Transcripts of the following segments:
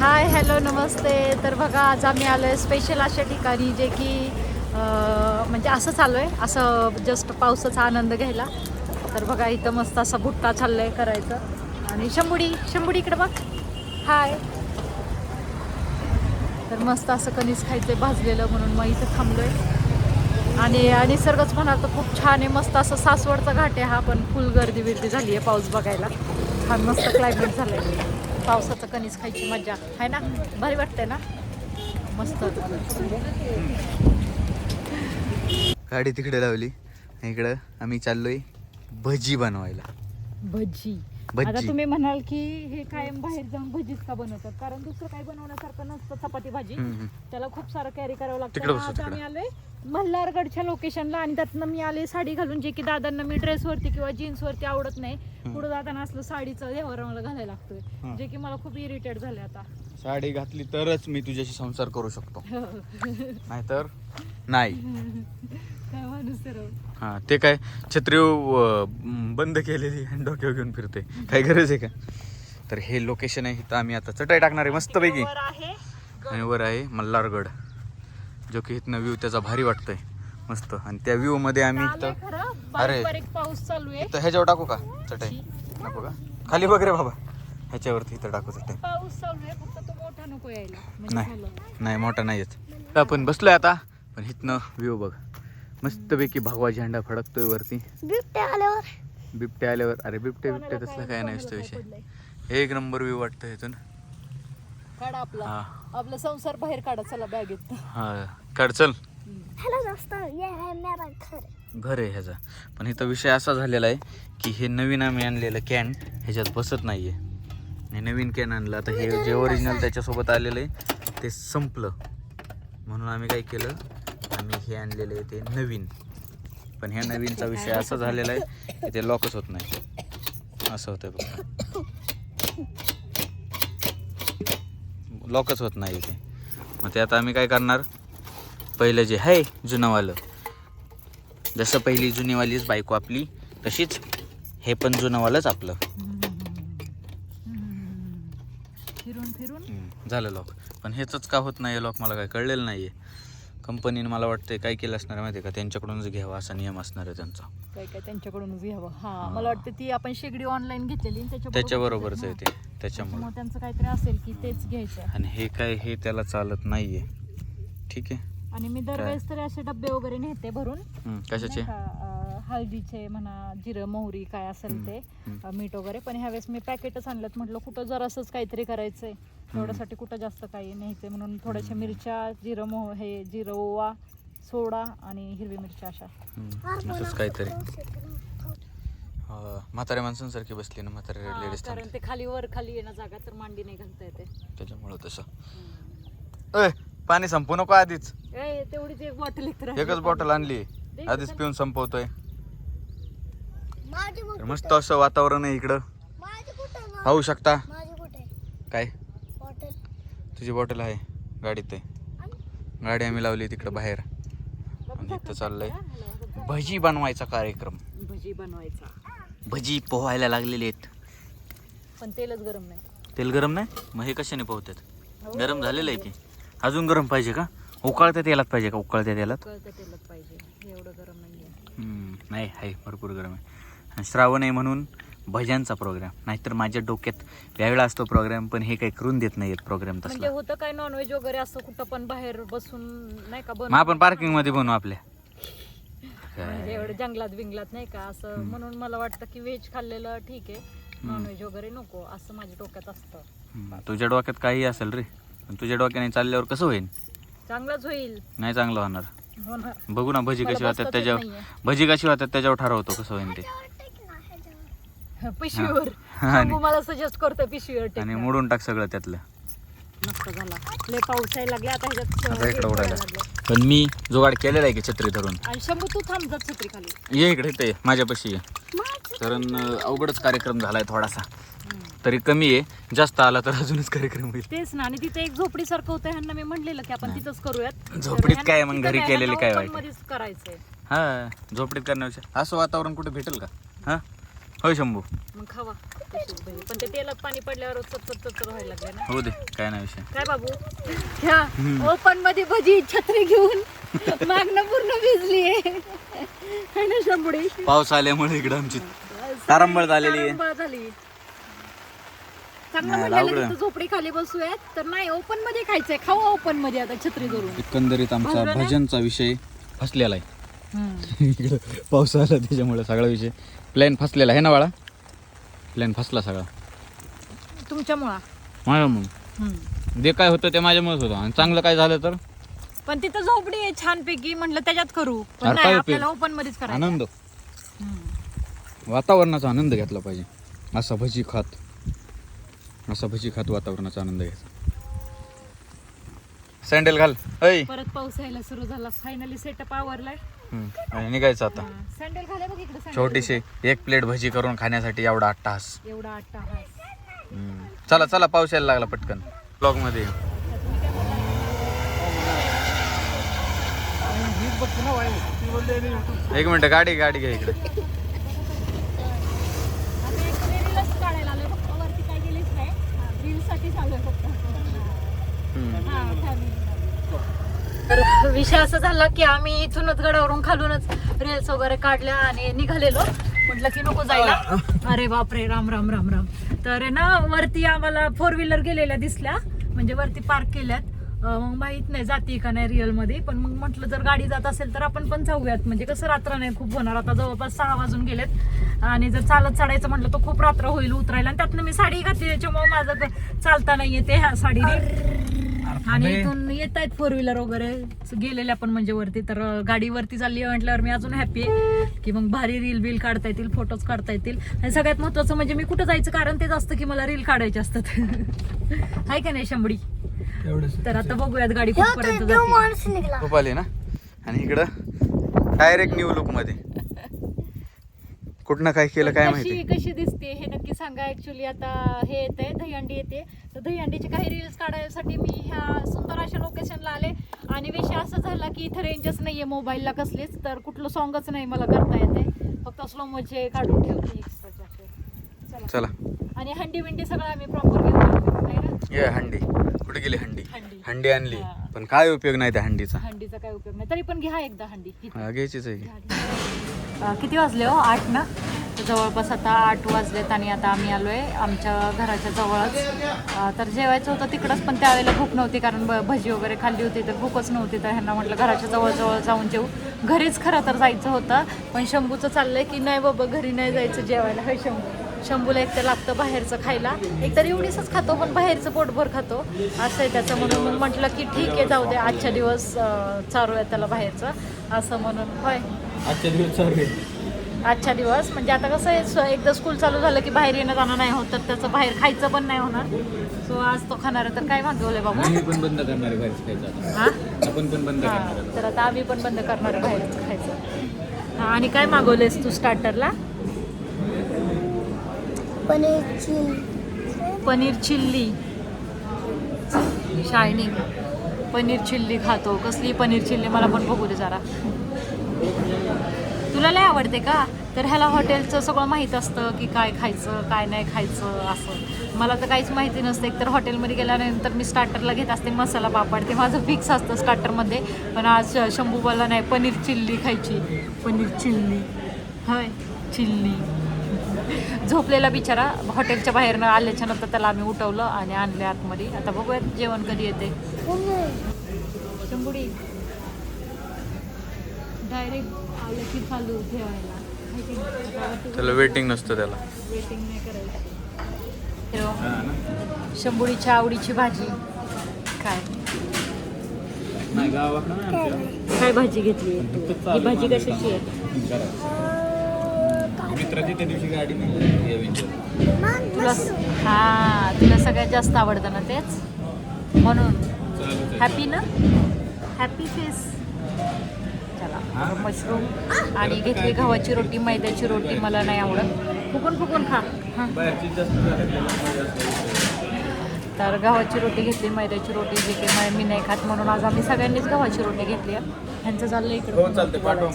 Hi hello नमस्ते. तर बघा आज आम्ही आलो आहे स्पेशल अशा ठिकाणी जे की म्हणजे असं चालू आहे असं जस्ट पावसाचा आनंद घ्यायला. तर बघा इथं मस्त असा बुट्टा आहे करायचं. आणि शंभुडी शंभुडी इकडे बघ. हाय. तर मस्त असं कणीस आहे भाजलेलं म्हणून मग इथं थांबलो आहे आणि निसर्गच म्हणाल तर खूप छान आहे. मस्त असं सासवडचा घाट आहे हा पण फुल गर्दी बिर्दी झाली आहे पाऊस बघायला. छान मस्त क्लायमेट झालंय. पावसाचं कणीस खायची मजा आहे ना? भारी वाटतंय ना? मस्त. गाडी तिकडे लावली. इकडं आम्ही चाललोय भजी बनवायला. भजी. भजी. आता तुम्ही म्हणाल की हे कायम बाहेर जाऊन भजीच का बनवतात? कारण दुसरं काही बनवण्यासारखं नसतं चपाती भाजी. हम्म, हम्म. त्याला खूप सारं कॅरी करावं तिकडं लागतं बसू, आज तिकडं. आम्ही आलोय मल्हारगडच्या लोकेशनला आणि त्यातनं मी आले साडी घालून जे की दादांना मी ड्रेसवरती किंवा जीन्सवरती आवडत नाही. पुढे जाताना असलं साडीचं देवावर मला घालायला लागतोय. हं. जे की मला खूप इरिटेट झाले आता. साडी घातली तरच मी तुझ्याशी संसार करू शकतो. नाहीतर नाही. काय माणूस तर हा ते काय छत्री अं, बंद केलेली आणि डोक्यावर घेऊन फिरते काय गरज आहे का? तर हे लोकेशन आहे इथं आम्ही आता चटाई टाकणार आहे मस्तपैकी. वर आहे आणि वर आहे मल्हारगड जो की इथनं व्ह्यू त्याचा भारी वाटतोय. मस्त. आणि त्या व्ह्यू मध्ये आम्ही इथं खरं. अरे. बारीक बारीक पाऊस चालू आहे. इथं ह्याच्यावर टाकू का? चटाई. नको का? खाली बघ रे बाबा. ह्याच्यावरती इथं टाकू चटाई. पाऊस चालू आहे फक्त तो मोठा नको यायला. म्हणजे नाही. झालं. नाही मोठा नाही येत आपण बसलोय आता पण इथनं व्ह्यू बघ. मस्तपैकी भगवा झेंडा फडकतोय वरती. बिबट्या आल्यावर. बिबटे आल्यावर. अरे बिबटे बिबटे कोणाला तसलं काय- नाही कोणाला विषय? एक नंबर व्ह्यू वाटतं इथून. काढा आपला. हा. आपला संसार बाहेर काढा चला बॅगेत हा. काढ चल. हेलो दोस्तों ये है मेरा घर. घर आहे ह्याचा. पण इथं विषय असा झालेला आहे की हे नवीन आम्ही आणलेलं कॅन ह्याच्यात बसत नाहीये. हे नवीन कॅन आणलं. आता हे जे ओरिजिनल त्याच्यासोबत आलेलं आहे ते संपलं. म्हणून आम्ही काय केलं? आम्ही हे आणलेलं आहे ते नवीन. पण ह्या नवीनचा विषय असा झालेला आहे की ते लॉकच होत नाही. असं होतं बघ. लॉकच होत नाही ते मग ते आता आम्ही काय करणार? पहिलं जे आहे जुनंवालं. जसं पहिली जुनीवालीच बायको आपली तशीच हे पण जुनंवालंच आपलं. झालं लॉक पण हेच का होत नाही लॉक मला काय कळलेलं नाही आहे कंपनीने मला वाटतं काय केलं असणार आहे माहिती आहे का? त्यांच्याकडूनच घ्यावा असा नियम असणार आहे त्यांचा. काय काय त्यांच्याकडूनच घ्यावं? हा मला वाटतं ती आपण शेगडी ऑनलाईन घेतलेली आणि त्याच्याबरोबर- त्याच्याबरोबरच आहे. ते. त्याच्यामुळे. त्याच्यामुळे त्यांचं काहीतरी असेल की तेच घ्यायचं आणि हे काय हे त्याला चालत नाही आहे ठीक आहे. आणि मी दरवेळेस तरी असे डबे वगैरे नेते भरून. हम्म, कशाचे? नाही का, अं, हळदीचे म्हणा जिरं मोहरी काय असेल ते मीठ वगैरे. पण ह्यावेळेस मी पॅकेटच आणलं म्हटलं कुठं जरासंच काहीतरी करायचंय. तेवढ्यासाठी कुठं जास्त काही न्यायचंय म्हणून थोड्याशा मिरच्या जिरं मोह हे जिरं ओवा सोडा आणि हिरवी मिरच्या अशा. असंच काहीतरी. हा, म्हाताऱ्या माणसांसारखी बसली ना म्हाताऱ्या हा, लेडीज कारण ते खाली वर खाली येणं जागा तर मांडी नाही घालता येते. त्याच्यामुळं तसं. पाणी संपू नको आधीच. ए, तेवढीच एक बॉटल एक तर एकच बॉटल आणली. आधीच. पिऊन संपवतोय. तर मस्त असं वातावरण आहे इकडं. माझी कुठे आहे? पाहू शकता? माझी कुठे? आहे? काय? बॉटल. तुझी बॉटल आहे. गाडीत आहे. गाडी आम्ही लावली तिकडं बाहेर. आणि इथं चाललंय भजी बनवायचा कार्यक्रम. भजी बनवायचा. भजी पोहायला लागलेले आहेत. पण तेलच गरम नाही. तेल गरम नाही? मग हे कशाने पोहतात? गरम झालेलं आहे की? अजून गरम पाहिजे का? उकळत्या तेलात पाहिजे का? उकळत्या तेलात? पाहिजे. हे एवढं गरम नाही आहे. भरपूर गरम आहे. श्रावण आहे म्हणून भज्यांचा प्रोग्राम नाहीतर माझ्या डोक्यात वेगळा असतो प्रोग्राम पण हे काही करून देत नाहीत प्रोग्राम म्हणजे तसला होतं काय नॉनव्हेज वगैरे असं कुठं पण बाहेर बसून नाही का मग आपण पार्किंगमध्ये बनवू आपल्या. म्हणजे एवढं जंगलात बिंगलात नाही का असं. म्हणून मला वाटतं की व्हेज खाल्लेलं ठीक आहे. नॉनव्हेज वगैरे नको असं माझ्या डोक्यात असतं. हम्म, तुझ्या डोक्यात काही असेल रे. पण तुझ्या डोक्याने चालल्यावर कसं होईल? चांगलंच होईल. नाही चांगलं होणार. होणार. बघू ना भजी मला कशी होतात बसताच येत त्याच्यावर नाहीये. भजी कशी होतात त्याच्यावर ठरवतो कसं होईल ते. पिशवीवर. मला सजेस्ट करतोय पिशवीवर आणि. मोडून टाक सगळं त्यातलं. मस्त झाला. लय पाऊस यायला लागला आता ह्याच्यात आता इकडं उडायला. पडायला लागलं. पण मी जुगाड केलेला आहे की छत्री धरून. आणि शंभू तू थांब जात छत्री खाली ये इकडे ते माझ्यापाशी ये. कारण अं, अवघडच कार्यक्रम झालाय थोडासा. तरी कमी आहे जास्त आला तर अजूनच कार्यक्रम होईल. तेच ना आणि तिथे एक झोपडी सारखं होतं ह्यांना मी म्हणलेलं की आपण तिथंच करूयात. तर झोपडीत ह्यांना काय मग तिथं घरी नाही, केलेले ह्यांना काय open वाईट? मध्येच करायचंय. हा झोपडीत करण्यापेक्षा. असं वातावरण कुठे भेटेल का? हा? होय शंभू. मग खावा. पण ते तेलात पाणी पडल्यावर चटचट चटचट व्हायला लागले ना. हो दे काय नाही विषय. काय बाबू? ह्या ओपनमध्ये भजी छत्री घेऊन मागणं पूर्ण भिजली आहे. ना शंभुडी? पाऊस आल्यामुळे इकडं आमची तारंबळ झालेली आहे. तारंबळ झाली. चांगलं नाही, म्हटलेलं अवघड आहे. तिथं झोपडी खाली बसूयात. तर नाही ओपनमध्ये खायचंय. खाऊ ओपनमध्ये आता छत्री धरून. एकंदरीत आमचा? भजनचा विषय फसलेला आहे. इकडं पाऊस आला त्याच्यामुळे सगळा विषय. प्लॅन फसलेला आहे ना बाळा? प्लॅन फसला सगळा. तुमच्यामुळं? माझ्या मग हम्म. जे काय होतं ते माझ्यामुळेच होतं. आणि चांगलं काय झालं तर? पण तिथं झोपडी आहे छानपैकी. म्हटलं त्याच्यात करू. पण अरे नाही काय उपयोग? आपल्याला ओपन मध्येच करायचं. आनंद. हम्म. वातावरणाचा आनंद घेतला पाहिजे. असा भजी खात. असा भजी खात वातावरणाचा आनंद घ्यायचा. सँडल घाल. ऐ. परत पाऊस यायला सुरू झाला. फायनली सेटअप आवरलाय. आणि निघायचं आता. सँडल घाले बघ इकडे sandal. छोटीशी एक प्लेट भजी करून खाण्यासाठी एवढा अट्टास एवढा आट्टा हा हम्म. चला चला पाऊस यायला लागला पटकन. ब्लॉगमध्ये एक मिनिट गाडी गाडी घ्या इकडे आता एक रीलच काढायला आलोय फक्त वरती काय गेलीच नाही रील साठी चालूय फक्त हम्म. हा, family. तर विषय असा झाला की आम्ही इथूनच गडावरून खालूनच रील्स वगैरे काढल्या आणि निघालेलो. म्हटलं की नको जायला. अरे बापरे राम राम राम राम. तर ना वरती आम्हाला फोर व्हीलर गेलेल्या दिसल्या. म्हणजे वरती पार्क केल्यात. मग माहीत नाही जाते का नाही रिअलमध्ये पण मग म्हटलं जर गाडी जात असेल तर आपण पण जाऊयात. म्हणजे कसं रात्र नाही खूप होणार. आता जवळपास सहा वाजून गेलेत. आणि जर चालत चढायचं म्हटलं तर खूप रात्र होईल उतरायला. आणि त्यातनं मी साडी घातली. त्याच्यामुळे माझं चालता नाही येते ह्या साडीने. आणि इथून येत आहेत फोर व्हीलर वगैरे. गेलेल्या पण म्हणजे वरती तर अं, गाडी वरती चालली आहे म्हटल्यावर मी अजून हॅपी आहे. की मग भारी रील बिल काढता येतील फोटोज काढता येतील. आणि सगळ्यात महत्वाचं म्हणजे मी कुठं जायचं कारण तेच असतं की मला रील काढायचे असतात. हाय का नाही शंभडी तर आता बघूयात गाडी कुठपर्यंत जाते. खूप आली ना? आणि इकडं डायरेक्ट न्यू लुकमध्ये. कुठनं काय केलं काय माहिती? कशी दिसते हे नक्की सांगा. ऍक्च्युली आता हे येते दहीहंडी येते. तर दहीहंडीचे काही रील्स काढण्यासाठी मी ह्या सुंदर अशा लोकेशनला आले. आणि विषय असा झाला की इथं रेंजच नाहीये मोबाईलला कसलीच. तर कुठलं सॉंगच नाही मला करता येते फक्त स्लो मोचे काढून ठेवते चला. चला. आणि हंडी बिंडी सगळं आम्ही प्रॉपर घेऊन ना? ये हंडी. कुठे गेली हंडी? हंडी. आणली. हा. पण काय उपयोग नाही त्या हंडीचा? हंडीचा काय उपयोग नाही. तरी पण घ्या एकदा हंडी. घ्यायचीच आहे. किती वाजले हो? आठ ना? तर जवळपास आता आठ वाजलेत आणि आता आम्ही आलो आहे आमच्या घराच्या जवळच. तर जेवायचं होतं तिकडंच पण त्यावेळेला भूक नव्हती कारण ब- भजी वगैरे खाल्ली होती तर भूकच नव्हती. तर ह्यांना म्हटलं घराच्या जवळजवळ जाऊन जेऊ. घरीच खरं तर जायचं होतं पण शंभूचं चाललंय की नाही बाबा घरी नाही जायचं जेवायला. हे शंभू? शंभूला एक तर लागतं बाहेरचं खायला. एकतर एवढीच खातो पण बाहेरचं पोटभर खातो. असं आहे त्याचं म्हणून मग म्हटलं की ठीक आहे जाऊ दे. आजच्या दिवस अं, चारू आहे त्याला बाहेरचं. असं म्हणून. होय. आजच्या दिवस चालू आजच्या दिवस? म्हणजे आता कसं आहे स- एकदा स्कूल चालू झालं की बाहेर येणं जाणं नाही होत तर त्याचं बाहेर खायचं पण नाही होणार. सो आज तो खाणार आहे तर काय मागवलंय बाबू? आम्ही पण बंद करणार आहे बाहेरचं खायचं हा. आपण पण बंद करणार हा. तर आता आम्ही पण बंद करणार आहे बाहेरचं खायचं. हा, आणि काय मागवलंयस तू स्टार्टरला paneer chilli paneer chilli. Shining paneer chilli खातो. कसली पनीर चिल्ली मला पण बघू दे जरा. तुला लय आवडते का? तर ह्याला हॉटेलचं सगळं माहीत असतं की काय खायचं काय नाही खायचं असं. मला तर काहीच माहिती नसतं. एक तर हॉटेलमध्ये गेल्यानंतर मी स्टार्टरला घेत असते मसाला पापड. ते माझं फिक्स असतं स्टार्टरमध्ये पण आज शंभूबाला नाही पनीर चिल्ली खायची. पनीर चिल्ली. होय चिल्ली. झोपलेला बिचारा हॉटेलच्या बाहेरनं आल्याच्यानंतर त्याला आम्ही उठवलं आणि आणले आतमध्ये. आता बघूयात जेवण कधी येते. शंभुडी. डायरेक्ट आलं की चालू ठेवायला. त्याला वेटिंग नसतं त्याला. वेटिंग नाही करायची. शंभुडीच्या आवडीची भाजी. काय? काय भाजी घेतली? ही भाजी कशाची आहे? मित्राची त्या दिवशी गाडी नाही तुला हा तुला सगळ्यात जास्त आवडतं ना तेच? म्हणून. हॅपी ना? हॅपी फेस चला मशरूम आणि घेतली गव्हाची रोटी मैद्याची रोटी मला नाही आवडत. फुकून फुकून खा. हां. तर गव्हाची रोटी घेतली मैद्याची रोटी जी की मै- नाही खात म्हणून आज आम्ही सगळ्यांनीच गव्हाची रोटी घेतली आहे. ह्यांचं चाललं हो इकडं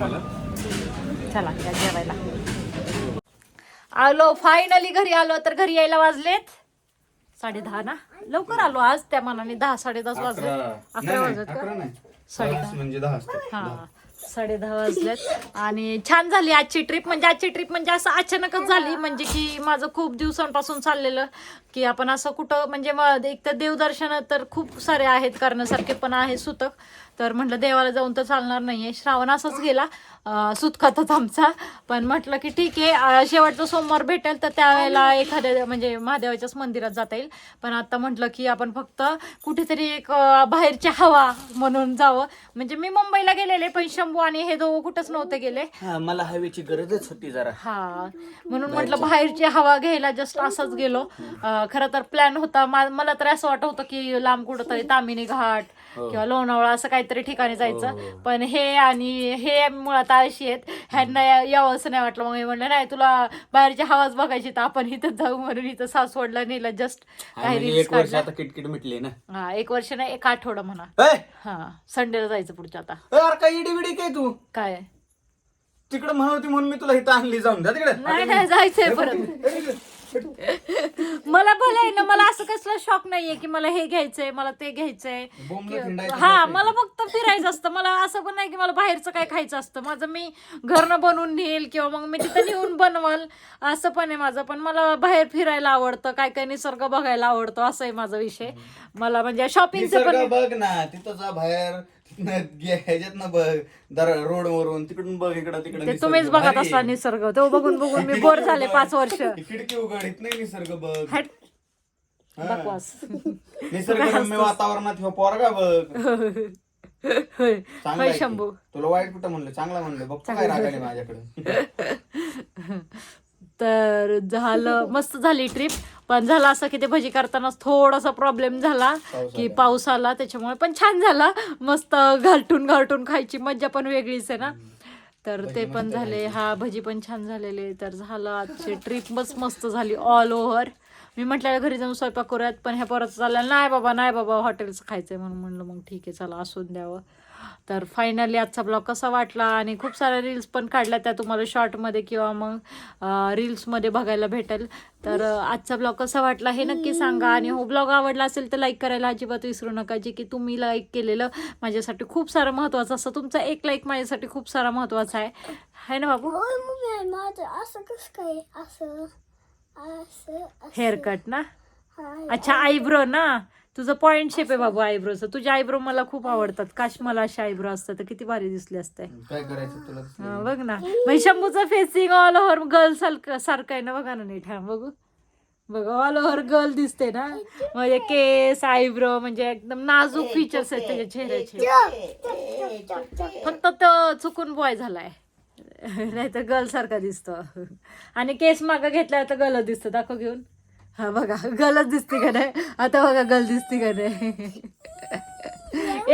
मला. चला. या जेवायला. आलो फायनली घरी आलो. तर घरी यायला वाजलेत? साडे दहा ना? लवकर आलो आज. त्या मनाने दहा साडे दहा वाजले. अकरा. वाजत का? साडे दहा म्हणजे दहा हा. साडे दहा वाजलेत. आणि छान झाली आजची ट्रिप म्हणजे आजची ट्रिप म्हणजे असं अचानकच झाली. म्हणजे की माझं खूप दिवसांपासून चाललेलं की आपण असं कुठं म्हणजे एक तर देवदर्शन तर खूप सारे आहेत करण्यासारखे पण आहे सुतक. तर म्हटलं देवाला जाऊन तर चालणार नाहीये. श्रावण असाच गेला. अं, सुतकातच आमचा. पण म्हटलं की ठीक आहे. शेवटचा सोमवार भेटेल तर त्यावेळेला एखाद्या म्हणजे महादेवाच्याच मंदिरात जाता येईल. पण आता म्हटलं की आपण फक्त कुठेतरी एक बाहेरची हवा म्हणून जावं. म्हणजे मी मुंबईला गेलेले पण शंभू आणि हे दोघं कुठंच नव्हते गेले. हा मला हवेची गरजच होती जरा. हा म्हणून म्हटलं बाहेरची हवा घ्यायला जस्ट असंच गेलो. खरं तर प्लॅन होता. मला तर असं वाटत होतं की लांब कुठं तरी तामिनी घाट किंवा लोणावळा असं काहीतरी ठिकाणी जायचं. पण हे आणि हे मुळात आळशी आहेत. ह्यांना यावं असं नाही वाटलं. मग मी म्हणलं नाही तुला बाहेरची हवाच बघायची तर आपण इथं जाऊ म्हणून इथं सासवडला नेलं जस्ट काही म्हणजे किटकिट मिटली ना. हा एक वर्ष नाही एक आठवडा म्हणा. हा संडेला जायचं पुढच्या आता. काय इडी बिडी काय तू? काय? तिकडे म्हणून मी तुला इथं आणली जाऊन. जा तिकडे. नाही नाही जायचंय परत. मला भलं आहे ना मला असं कसलं शॉक नाहीये की मला हे घ्यायचंय मला ते घ्यायचंय. हा. मला फक्त फिरायचं असतं. मला असं पण नाही की मला बाहेरचं काय खायचं असतं. माझं मी घरनं बनवून नेईल किंवा मग मी तिथं नेऊन बनवाल असं पण आहे माझं. पण मला बाहेर फिरायला आवडतं काय काय निसर्ग बघायला आवडतो असं आहे माझा विषय. मला म्हणजे शॉपिंगचं पण बघ ना तिथं जा बाहेर ह्याच्यात ना बघ दर रोड वरून तिकडून बघ इकडं तिकडे ते तुम्हीच बघत असला निसर्ग तो बघून बघून मी बोर झाले पाच वर्ष. खिडकी उघड इथं नाही निसर्ग बघ. हट. हा. बकवास. निसर्गरम्य वातावरणात ह्यो पोरगा बघ. होय. चांगला होय आहे की. शंभू. तुला वाईट कुठं म्हणलं? चांगला म्हणलं. बघ काय रागाने माझ्याकडे. तर झालं मस्त झाली ट्रिप पण झालं असं की ते भजी करतानाच थोडासा प्रॉब्लेम झाला की. पाऊस आला त्याच्यामुळे पण छान झाला. मस्त घालटून घालटून खायची मज्जा पण वेगळीच आहे ना. तर ते पण झाले. हा भजी पण छान झालेले. तर झालं आजची ट्रिपच मस्त झाली ऑल ओव्हर मी म्हटलं घरी जाऊन स्वयंपाक करूयात पण ह्या परत चाललं नाही बाबा नाही बाबा हॉटेलचं आहे म्हणून म्हणलं मग ठीक आहे चला असून द्यावं. तर फायनली आजचा ब्लॉग कसा वाटला आणि खूप साऱ्या रील्स पण काढल्या त्या तुम्हाला शॉर्टमध्ये किंवा मग रील्समध्ये बघायला भेटेल. तर आजचा ब्लॉग कसा वाटला हे नक्की सांगा आणि हो ब्लॉग आवडला असेल तर लाईक करायला अजिबात विसरू नका. जे की तुम्ही लाईक केलेलं माझ्यासाठी खूप सारं महत्त्वाचं असतं तुमचा एक लाईक माझ्यासाठी खूप सारा महत्त्वाचा आहे. है ना बाबू? असं कसं काय असं. असं हेअरकट ना? अच्छा आयब्रो ना? तुझं पॉइंट शेप आहे बाबू आयब्रोचं तुझे आयब्रो मला खूप आवडतात. काश मला असे आयब्रो असतात तर किती भारी दिसले असते. काय करायचं तुला हा, बघ ना. म्हणजे शंभूचं फेसिंग ऑल ओव्हर गर्ल सारखं सारखं आहे ना बघा ना नीट. हा बघू. बघ ऑल ओव्हर गर्ल दिसते ना. म्हणजे केस आयब्रो म्हणजे एकदम नाजूक फीचर्स आहेत त्याच्या चेहऱ्याचे. फक्त तो चुकून बॉय झालाय. नाही तर गर्ल सारखा दिसतो. आणि केस मागं घेतला तर गर्ल दिसतो. दाखव घेऊन. हा बघा. गर्लच दिसते का नाही? आता बघा गर्ल दिसते का नाही?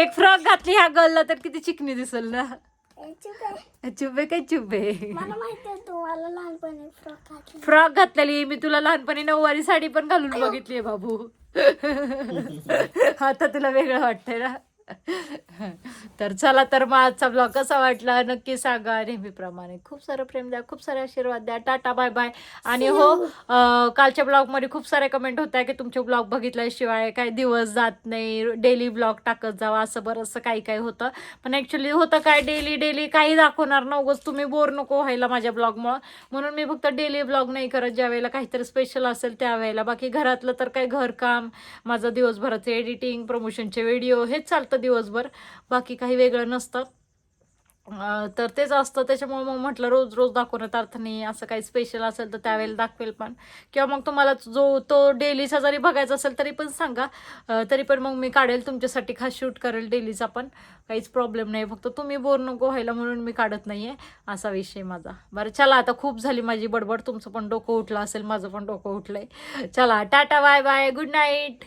एक फ्रॉक घातली ह्या गर्लला तर किती चिकनी दिसल ना? चुबे काय चुबे फ्रॉक घातलेली. मी तुला लहानपणी नऊवारी साडी पण घालून बघितली बाबू. आता तुला वेगळं वाटतंय ना? तर चला तर मग आजचा ब्लॉग कसा वाटला नक्की सांगा नेहमीप्रमाणे खूप सारं प्रेम द्या खूप सारे आशीर्वाद द्या. टाटा बाय बाय आणि हो कालच्या ब्लॉगमध्ये खूप सारे कमेंट होत आहे की तुमचे ब्लॉग बघितल्याशिवाय काय दिवस जात नाही डेली ब्लॉग टाकत जावा असं बरंचसं काही काही होतं. पण ॲक्च्युली होतं काय डेली डेली काही दाखवणार ना उगाच तुम्ही बोर नको व्हायला माझ्या ब्लॉगमुळं म्हणून मी फक्त डेली ब्लॉग नाही करत ज्या वेळेला काहीतरी स्पेशल असेल त्यावेळेला बाकी घरातलं तर काही घरकाम माझं दिवसभराचं एडिटिंग प्रमोशनचे व्हिडिओ हेच चालतं दिवसभर. बाकी काही वेगळं नसतं. तर तेच असतं. त्याच्यामुळे मग म्हटलं रोज रोज दाखवण्यात अर्थ नाही असं काही स्पेशल असेल तर त्यावेळेला दाखवेल पण. किंवा मग तुम्हाला जो तो डेलीचा जरी बघायचा असेल तरी पण सांगा. तरी पण मग मी काढेल. तुमच्यासाठी खास शूट करेल डेलीचा पण काहीच प्रॉब्लेम नाही. फक्त तुम्ही बोर नको व्हायला म्हणून मी काढत नाही आहे असा विषय माझा. बरं चला आता खूप झाली माझी बडबड. तुमचं पण डोकं उठलं असेल माझं पण डोकं उठलं आहे चला tata bye bye. Good night